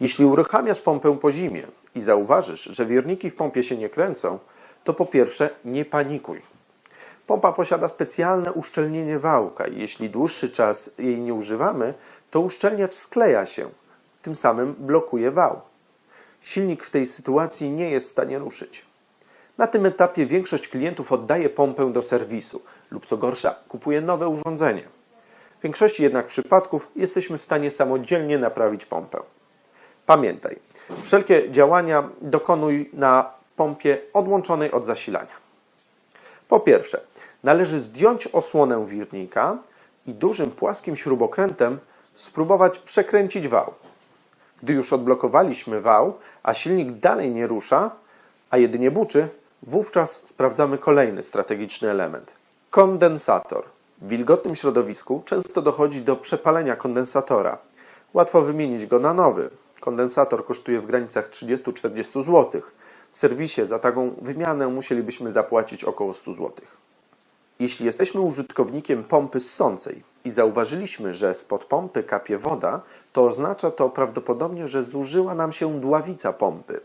Jeśli uruchamiasz pompę po zimie i zauważysz, że wierniki w pompie się nie kręcą, to po pierwsze nie panikuj. Pompa posiada specjalne uszczelnienie wałka i jeśli dłuższy czas jej nie używamy, to uszczelniacz skleja się, tym samym blokuje wał. Silnik w tej sytuacji nie jest w stanie ruszyć. Na tym etapie większość klientów oddaje pompę do serwisu lub co gorsza, kupuje nowe urządzenie. W większości jednak przypadków jesteśmy w stanie samodzielnie naprawić pompę. Pamiętaj, wszelkie działania dokonuj na pompie odłączonej od zasilania. Po pierwsze, należy zdjąć osłonę wirnika i dużym płaskim śrubokrętem spróbować przekręcić wał. Gdy już odblokowaliśmy wał, a silnik dalej nie rusza, a jedynie buczy, wówczas sprawdzamy kolejny strategiczny element kondensator. W wilgotnym środowisku często dochodzi do przepalenia kondensatora. Łatwo wymienić go na nowy. Kondensator kosztuje w granicach 30-40 zł. W serwisie za taką wymianę musielibyśmy zapłacić około 100 zł. Jeśli jesteśmy użytkownikiem pompy ssącej i zauważyliśmy, że spod pompy kapie woda, to oznacza to prawdopodobnie, że zużyła nam się dławica pompy.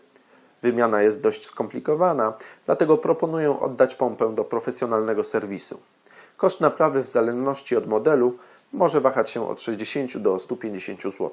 Wymiana jest dość skomplikowana, dlatego proponuję oddać pompę do profesjonalnego serwisu. Koszt naprawy w zależności od modelu może wahać się od 60 do 150 zł.